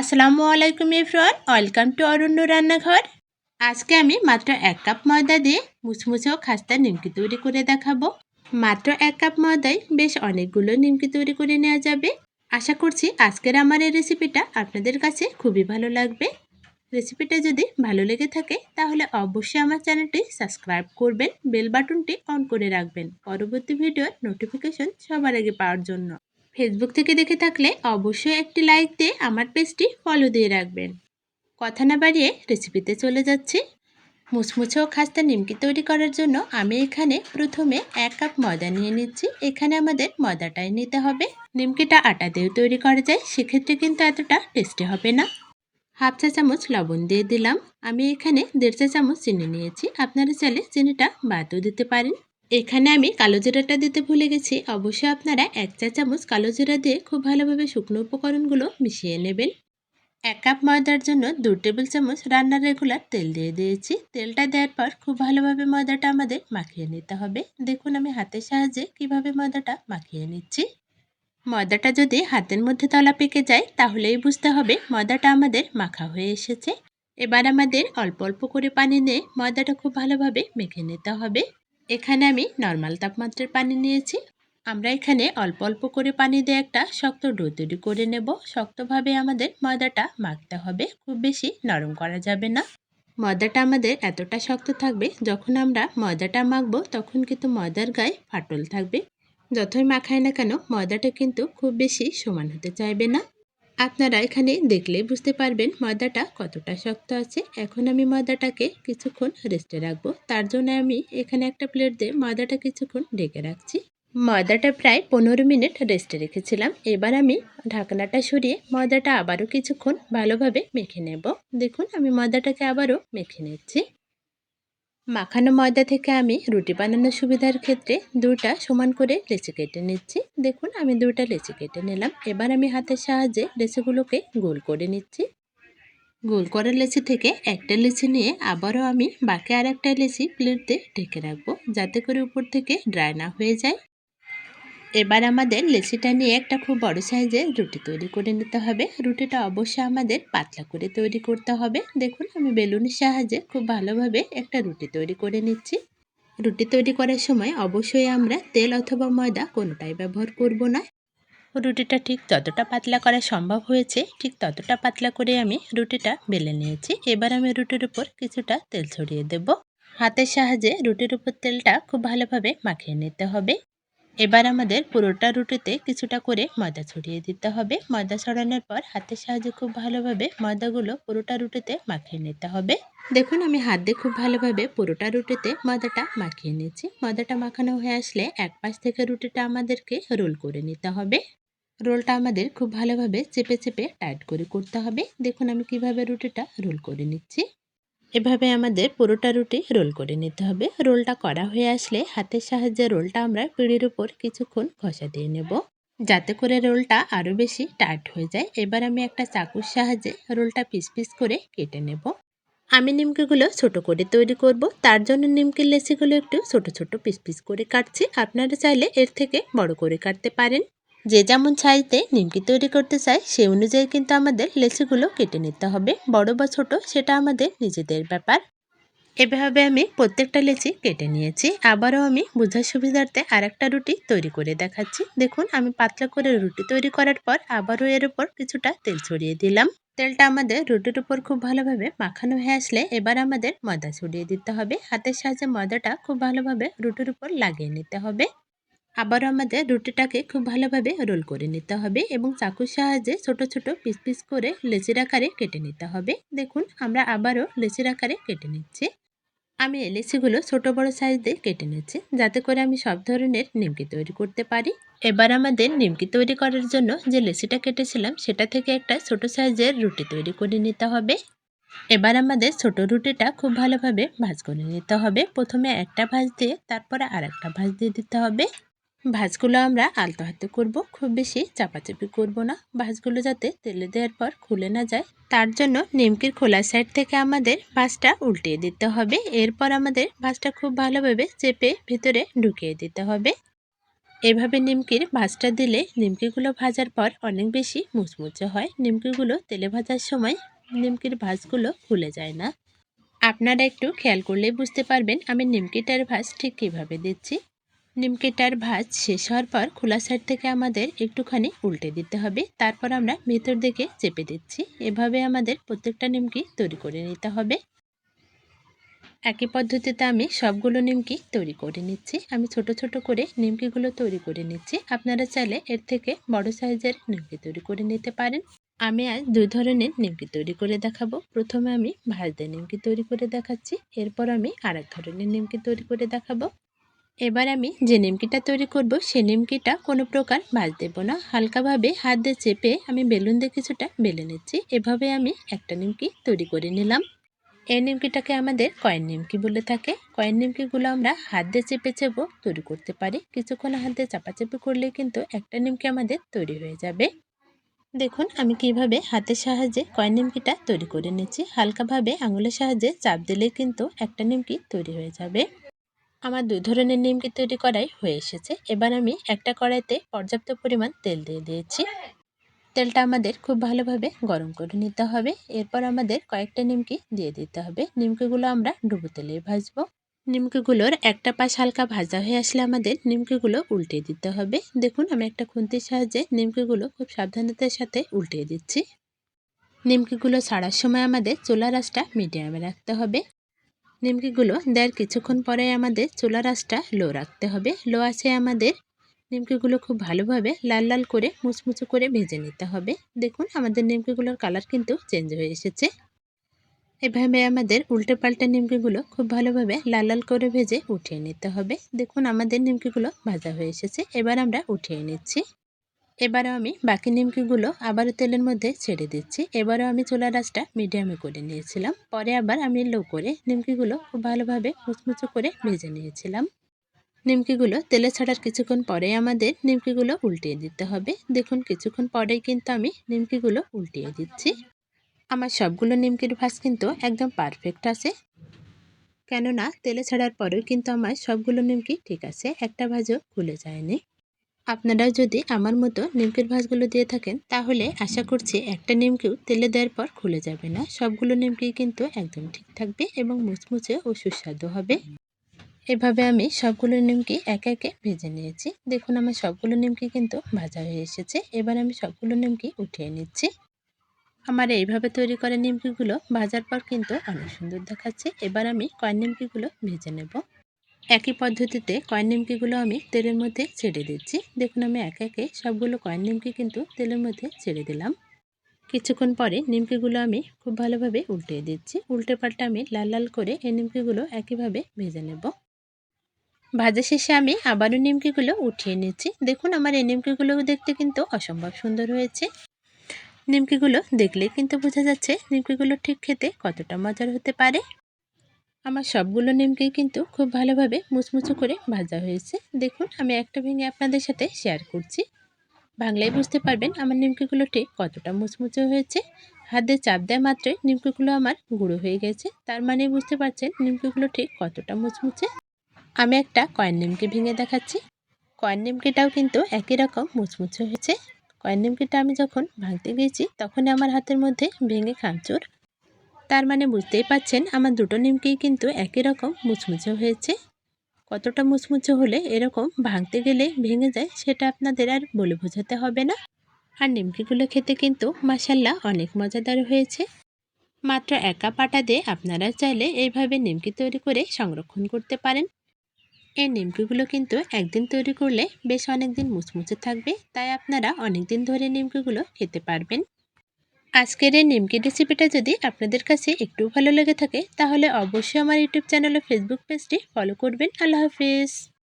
আসসালামু আলাইকুম ইফরান welcome to অরণ্য রান্নাঘর। আজকে আমি মাত্র এক কাপ ময়দা দিয়ে মুচমুচে ও খাস্তা নিমকি তৈরি করে দেখাবো। মাত্র এক কাপ ময়দায় বেশ অনেকগুলো নিমকি তৈরি করে নেওয়া যাবে। আশা করছি আজকের আমার এই রেসিপিটা আপনাদের কাছে খুবই ভালো লাগবে। রেসিপিটা যদি ভালো লেগে থাকে, তাহলে অবশ্যই আমার চ্যানেলটি সাবস্ক্রাইব করবেন, বেল বাটনটি অন করে রাখবেন। পরবর্তী ভিডিওর নোটিফিকেশন সবার আগে পাওয়ার জন্য। ফেসবুক থেকে দেখে থাকলে অবশ্যই একটি লাইক দিয়ে আমার পেজটি ফলো দিয়ে রাখবেন। কথা না বাড়িয়ে রেসিপিতে চলে যাচ্ছি। মুচমুচে ও খাস্তা নিমকি তৈরি করার জন্য আমি এখানে প্রথমে এক কাপ ময়দা নিয়ে নিচ্ছি। এখানে আমাদের ময়দাটাই নিতে হবে। নিমকিটা আটা দিয়েও তৈরি করা যায়, সেক্ষেত্রে কিন্তু এতটা টেস্টি হবে না। হাফ চা চামচ লবণ দিয়ে দিলাম। আমি এখানে দেড় চা চামচ চিনি নিয়েছি। আপনারা চাইলে চিনিটা বাদও দিতে পারেন। এখানে আমি কালো জিরাটা দিতে ভুলে গেছি। অবশ্যই আপনারা এক চা চামচ কালো জিরা দিয়ে খুব ভালোভাবে শুকনো উপকরণগুলো মিশিয়ে নেবেন। এক কাপ ময়দার জন্য দু টেবিল চামচ রান্নার রেগুলার তেল দিয়ে দিয়েছি। তেলটা দেওয়ার পর খুব ভালোভাবে ময়দাটা আমাদের মাখিয়ে নিতে হবে। দেখুন আমি হাতের সাহায্যে কীভাবে ময়দাটা মাখিয়ে নিচ্ছি। ময়দাটা যদি হাতের মধ্যে তলা পেকে যায়, তাহলেই বুঝতে হবে ময়দাটা আমাদের মাখা হয়ে এসেছে। এবার আমাদের অল্প অল্প করে পানি নিয়ে ময়দাটা খুব ভালোভাবে মেখে নিতে হবে। এখানে আমি নর্মাল তাপমাত্রার পানি নিয়েছি। আমরা এখানে অল্প অল্প করে পানি দিয়ে একটা শক্ত ডো তৈরি করে নেব। শক্তভাবে আমাদের ময়দাটা মাখতে হবে। খুব বেশি নরম করা যাবে না। ময়দাটা আমাদের এতটা শক্ত থাকবে, যখন আমরা ময়দাটা মাখবো, তখন কিন্তু ময়দার গায়ে ফাটল থাকবে। যতই মাখায় না কেন, ময়দাটা কিন্তু খুব বেশি সমান হতে চাইবে না। আপনারা এখানে দেখলেই বুঝতে পারবেন ময়দাটা কতটা শক্ত আছে। এখন আমি ময়দাটাকে কিছুক্ষণ রেস্টে রাখব। তার জন্য আমি এখানে একটা প্লেট দিয়ে ময়দাটা কিছুক্ষণ ঢেকে রাখছি। ময়দাটা প্রায় পনেরো মিনিট রেস্টে রেখেছিলাম। এবার আমি ঢাকনাটা সরিয়ে ময়দাটা আবারও কিছুক্ষণ ভালোভাবে মেখে নেব। দেখুন, আমি ময়দাটাকে আবারও মেখে নিচ্ছি। মাখানো ময়দা থেকে আমি রুটি বানানোর সুবিধার ক্ষেত্রে দুটা সমান করে লেচি কেটে নিচ্ছি। দেখুন, আমি দুটা লেচি কেটে নিলাম। এবার আমি হাতের সাহায্যে লেচিগুলোকে গোল করে নিচ্ছি। গোল করা লেচি থেকে একটা লেচি নিয়ে আবারও আমি বাকি আর একটা লেচি প্লেটতে ঢেকে রাখব, যাতে করে উপর থেকে ড্রাই না হয়ে যায়। এবার আমাদের লেচিটা নিয়ে একটা খুব বড় সাইজের রুটি তৈরি করে নিতে হবে। রুটিটা অবশ্যই আমাদের পাতলা করে তৈরি করতে হবে। দেখুন, আমি বেলুনের সাহায্যে খুব ভালোভাবে একটা রুটি তৈরি করে নিচ্ছি। রুটি তৈরি করার সময় অবশ্যই আমরা তেল অথবা ময়দা কোনোটাই ব্যবহার করব না। রুটিটা ঠিক যতটা পাতলা করা সম্ভব হয়েছে, ঠিক ততটা পাতলা করে আমি রুটিটা বেলে নিয়েছি। এবার আমি রুটির উপর কিছুটা তেল ছড়িয়ে দেব। হাতের সাহায্যে রুটির উপর তেলটা খুব ভালোভাবে মাখিয়ে নিতে হবে। এবার আমাদের পুরোটা রুটিতে কিছুটা করে ময়দা ছড়িয়ে দিতে হবে। ময়দা ছড়ানোর পর হাতের সাহায্যে খুব ভালোভাবে ময়দাগুলো পুরোটা রুটিতে মাখিয়ে নিতে হবে। দেখুন, আমি হাত দিয়ে খুব ভালোভাবে পুরোটা রুটিতে ময়দাটা মাখিয়ে নিচ্ছি ময়দাটা মাখানো হয়ে আসলে এক পাশ থেকে রুটিটা আমাদেরকে রোল করে নিতে হবে। রোলটা আমাদের খুব ভালোভাবে চেপে চেপে টাইট করে করতে হবে। দেখুন, আমি কীভাবে রুটিটা রোল করে নিচ্ছি। এভাবে আমাদের পুরোটা রুটি রোল করে নিতে হবে। রোলটা করা হয়ে আসলে হাতের সাহায্যে রোলটা আমরা পিঁড়ির উপর কিছুক্ষণ ঘষা দিয়ে নেব। যাতে করে রোলটা আরও বেশি টাইট হয়ে যায়। এবার আমি একটা চাকুর সাহায্যে রোলটা পিস পিস করে কেটে নেব। আমি নিমকিগুলো ছোট করে তৈরি করব। তার জন্য নিমকির লেচিগুলো একটু ছোট ছোট পিস পিস করে কাটছি। আপনারা চাইলে এর থেকে বড় করে কাটতে পারেন। যে যেমন সাইজে নিমকি তৈরি করতে চাই সে অনুযায়ী কিন্তু আমাদের লেচিগুলো কেটে নিতে হবে। বড় বা ছোট, সেটা আমাদের নিজেদের ব্যাপার। এভাবে আমি প্রত্যেকটা লেচি কেটে নিয়েছি। আবারও আমি বোঝার সুবিধার্থে আরেকটা রুটি তৈরি করে দেখাচ্ছি। দেখুন, আমি পাতলা করে রুটি তৈরি করার পর আবারও এর উপর কিছুটা তেল ছড়িয়ে দিলাম। তেলটা আমাদের রুটির উপর খুব ভালোভাবে মাখানো হয়ে আসলে এবার আমাদের ময়দা ছড়িয়ে দিতে হবে। হাতের সাহায্যে ময়দাটা খুব ভালোভাবে রুটির উপর লাগিয়ে নিতে হবে। আবারও আমাদের রুটিটাকে খুব ভালোভাবে রোল করে নিতে হবে এবং চাকুর সাহায্যে ছোট ছোট পিস পিস করে লেচির আকারে কেটে নিতে হবে। দেখুন, আমরা আবারও লেচির আকারে কেটে নিচ্ছি। আমি লেচিগুলো ছোট বড় সাইজ দিয়ে কেটে নিচ্ছি, যাতে করে আমি সব ধরনের নিমকি তৈরি করতে পারি। এবার আমাদের নিমকি তৈরি করার জন্য যে লেচিটা কেটেছিলাম, সেটা থেকে একটা ছোট সাইজের রুটি তৈরি করে নিতে হবে। এবার আমাদের ছোট রুটিটা খুব ভালোভাবে ভাজ করে নিতে হবে। প্রথমে একটা ভাজ দিয়ে, তারপরে আর একটা ভাজ দিয়ে দিতে হবে। ভাজগুলো আমরা আলতো হাতে করব, খুব বেশি চাপাচাপি করব না। ভাজগুলো যাতে তেলে দেওয়ার পর খুলে না যায়। তার জন্য নিমকির খোলা সাইড থেকে আমাদের ভাজটা উল্টিয়ে দিতে হবে। এরপর আমাদের ভাজটা খুব ভালোভাবে চেপে ভিতরে ঢুকিয়ে দিতে হবে। এভাবে নিমকির ভাজটা দিলে নিমকিগুলো ভাজার পর অনেক বেশি মুচমুচে হয়। নিমকিগুলো তেলে ভাজার সময় নিমকির ভাজগুলো খুলে যায় না। আপনারা একটু খেয়াল করলেই বুঝতে পারবেন আমি নিমকিটার ভাজ ঠিক কীভাবে দিচ্ছি। নিমকিটার ভাজ শেষ হওয়ার পর খোলা সাইড থেকে আমাদের একটুখানি উল্টে দিতে হবে। তারপর আমরা ভেতর দিকে চেপে দিচ্ছি। এভাবে আমাদের প্রত্যেকটা নিমকি তৈরি করে নিতে হবে। একই পদ্ধতিতে আমি সবগুলো নিমকি তৈরি করে নিচ্ছি। আমি ছোট ছোট করে নিমকিগুলো তৈরি করে নিচ্ছি। আপনারা চাইলে এর থেকে বড় সাইজের নিমকি তৈরি করে নিতে পারেন। আমি আজ দুই ধরনের নিমকি তৈরি করে দেখাবো। প্রথমে আমি ভাজতে নিমকি তৈরি করে দেখাচ্ছি। এরপর আমি আরেক ধরনের নিমকি তৈরি করে দেখাবো। এবার আমি যে নিমকিটা তৈরি করব সে নিমকিটা কোনো প্রকার ভাজ দেব না। হালকাভাবে হাত দিয়ে চেপে আমি বেলুন দিয়ে কিছুটা বেলে নিচ্ছি। এভাবে আমি একটা নিমকি তৈরি করে নিলাম। এই নিমকিটাকে আমাদের কয়েন নিমকি বলে থাকে। কয়েন নিমকিগুলো আমরা হাত দিয়ে চেপে চেপেও তৈরি করতে পারি। কিছুক্ষণ হাত দিয়ে চাপাচাপি করলে কিন্তু একটা নিমকি আমাদের তৈরি হয়ে যাবে। দেখুন, আমি কীভাবে হাতের সাহায্যে কয়েন নিমকিটা তৈরি করে নিচ্ছি। হালকাভাবে আঙুলের সাহায্যে চাপ দিলে কিন্তু একটা নিমকি তৈরি হয়ে যাবে। আমার দুই ধরনের নিমকি তৈরি করাই হয়ে এসেছে। এবার আমি একটা কড়াইতে পর্যাপ্ত পরিমাণ তেল দিয়ে দিয়েছি। তেলটা আমাদের খুব ভালোভাবে গরম করে নিতে হবে। এরপর আমাদের কয়েকটা নিমকি দিয়ে দিতে হবে। নিমকিগুলো আমরা ডুবো তেলে ভাজবো। নিমকিগুলোর একটা পাশ হালকা ভাজা হয়ে আসলে আমাদের নিমকিগুলো উল্টে দিতে হবে। দেখুন, আমি একটা খুন্তির সাহায্যে নিমকিগুলো খুব সাবধানতার সাথে উল্টে দিচ্ছি। নিমকিগুলো ছাড়ার সময় আমাদের চুলা রাসটা মিডিয়ামে রাখতে হবে। নিমকিগুলো দেওয়ার কিছুক্ষণ পরে আমাদের চুলা রাসটা লো রাখতে হবে। লো আছে আমাদের নিমকিগুলো খুব ভালোভাবে লাল লাল করে মুচমুচো করে ভেজে নিতে হবে। দেখুন, আমাদের নিমকিগুলোর কালার কিন্তু চেঞ্জ হয়ে এসেছে। এভাবে আমাদের উল্টে পাল্টে নিমকিগুলো খুব ভালোভাবে লাল লাল করে ভেজে উঠিয়ে নিতে হবে। দেখুন, আমাদের নিমকিগুলো ভাজা হয়ে এসেছে। এবার আমরা উঠিয়ে নিচ্ছি। এবারও আমি বাকি নিমকিগুলো আবারও তেলের মধ্যে ছেড়ে দিচ্ছি। এবারও আমি চোলা রাসটা মিডিয়ামে করে নিয়েছিলাম। পরে আবার আমি লো করে নিমকিগুলো খুব ভালোভাবে মুচমুচো করে ভেজে নিয়েছিলাম। নিমকিগুলো তেলে ছাড়ার কিছুক্ষণ পরে আমাদের নিমকিগুলো উল্টিয়ে দিতে হবে। দেখুন, কিছুক্ষণ পরেই কিন্তু আমি নিমকিগুলো উল্টিয়ে দিচ্ছি। আমার সবগুলো নিমকির ভাজ কিন্তু একদম পারফেক্ট আছে। কেননা, তেলে ছাড়ার পরেও কিন্তু আমার সবগুলো নিমকি ঠিক আছে। একটা ভাজও খুলে যায়নি। আপনারা যদি আমার মতো নিমকির ভাঁজগুলো দিয়ে থাকেন, তাহলে আশা করছি একটা নিমকিও তেলে দেওয়ার পর খুলে যাবে না। সবগুলো নিমকি কিন্তু একদম ঠিক থাকবে এবং মুচমুচে ও সুস্বাদু হবে। এভাবে আমি সবগুলো নিমকি একে একে ভেজে নিয়েছি। দেখুন, আমার সবগুলো নিমকি কিন্তু ভাজা হয়ে এসেছে। এবার আমি সবগুলো নিমকি উঠিয়ে নিচ্ছি। আমার এইভাবে তৈরি করা নিমকিগুলো ভাজার পর কিন্তু অনেক সুন্দর দেখাচ্ছে। এবার আমি কয়েন নিমকিগুলো ভেজে নেব। একই পদ্ধতিতে কয়েন নিমকিগুলো আমি তেলের মধ্যে ছেড়ে দিচ্ছি। দেখুন, আমি একে একে সবগুলো কয়েন নিমকি কিন্তু তেলের মধ্যে ছেড়ে দিলাম। কিছুক্ষণ পরে নিমকিগুলো আমি খুব ভালোভাবে উল্টে দিচ্ছি। উল্টে পাল্টে আমি লাল লাল করে এই নিমকিগুলো একইভাবে ভেজে নেব। ভাজা শেষে আমি আবারও নিমকিগুলো উঠিয়ে নিচ্ছি। দেখুন, আমার এই নিমকিগুলো দেখতে কিন্তু অসম্ভব সুন্দর হয়েছে। নিমকিগুলো দেখলে কিন্তু বোঝা যাচ্ছে নিমকিগুলো ঠিক খেতে কতটা মজার হতে পারে। আমার সবগুলো নিমকি কিন্তু খুব ভালোভাবে মুচমুচো করে ভাজা হয়েছে। দেখুন, আমি একটা ভেঙে আপনাদের সাথে শেয়ার করছি। বাংলায় বুঝতে পারবেন আমার নিমকিগুলো ঠিক কতটা মুচমুচো হয়েছে। হাতে চাপ দেওয়া মাত্রই নিমকিগুলো আমার গুঁড়ো হয়ে গেছে। তার মানে বুঝতে পারছেন নিমকিগুলো ঠিক কতটা মুচমুচে। আমি একটা কয়েন নিমকি ভেঙে দেখাচ্ছি। কয়েন নিমকিটাও কিন্তু একই রকম মুচমুচে হয়েছে। কয়েন নিমকিটা আমি যখন ভাঙতে গিয়েছি তখন আমার হাতের মধ্যে ভেঙে খামচুর তার মানে বুঝতেই পাচ্ছেন, আমার দুটো নিমকেই কিন্তু একই রকম মুচমুচে হয়েছে। কতটা মুচমুচে হলে এরকম ভাঙতে গেলে ভেঙে যায় সেটা আপনাদের আর বলে বোঝাতে হবে না। আর নিমকিগুলো খেতে কিন্তু মাসাল্লাহ অনেক মজাদার হয়েছে। মাত্র একা পাটা দিয়ে আপনারা চাইলে এইভাবে নিমকি তৈরি করে সংরক্ষণ করতে পারেন। এই নিমকিগুলো কিন্তু একদিন তৈরি করলে বেশ অনেক দিন মুচমুচে থাকবে, তাই আপনারা অনেক দিন ধরে নিমকিগুলো খেতে পারবেন। আজকের এই নিমকি রেসিপিটা যদি আপনাদের কাছে একটু ভালো লেগে থাকে, তাহলে অবশ্যই আমার ইউটিউব চ্যানেল ও ফেসবুক পেজটি ফলো করবেন। আল্লাহ হাফিজ।